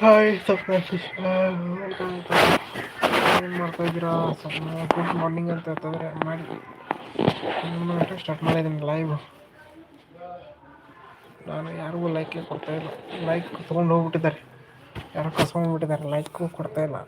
Hi ಸಪ್ನಾಶಿಶ್ ಏನು ಮಾಡ್ತಾ ಇದ್ದೀರಾ ಸ್ವಲ್ಪ ಗುಡ್ ಮಾರ್ನಿಂಗ್ ಅಂತ ಹೇಳ್ತಂದ್ರೆ ಮಾಡಿ ಗಂಟೆ ಸ್ಟಾರ್ಟ್ ಮಾಡಿದ್ದೀನಿ ಲೈವ್ ನಾನು ಯಾರಿಗೂ ಲೈಕೇ ಕೊಡ್ತಾಯಿಲ್ಲ ಲೈಕ್ ತೊಗೊಂಡು ಹೋಗ್ಬಿಟ್ಟಿದ್ದಾರೆ. ಯಾರೋ ಕಸ್ಕೊಂಡ್ಬಿಟ್ಟಿದ್ದಾರೆ. ಲೈಕು ಕೊಡ್ತಾಯಿಲ್ಲ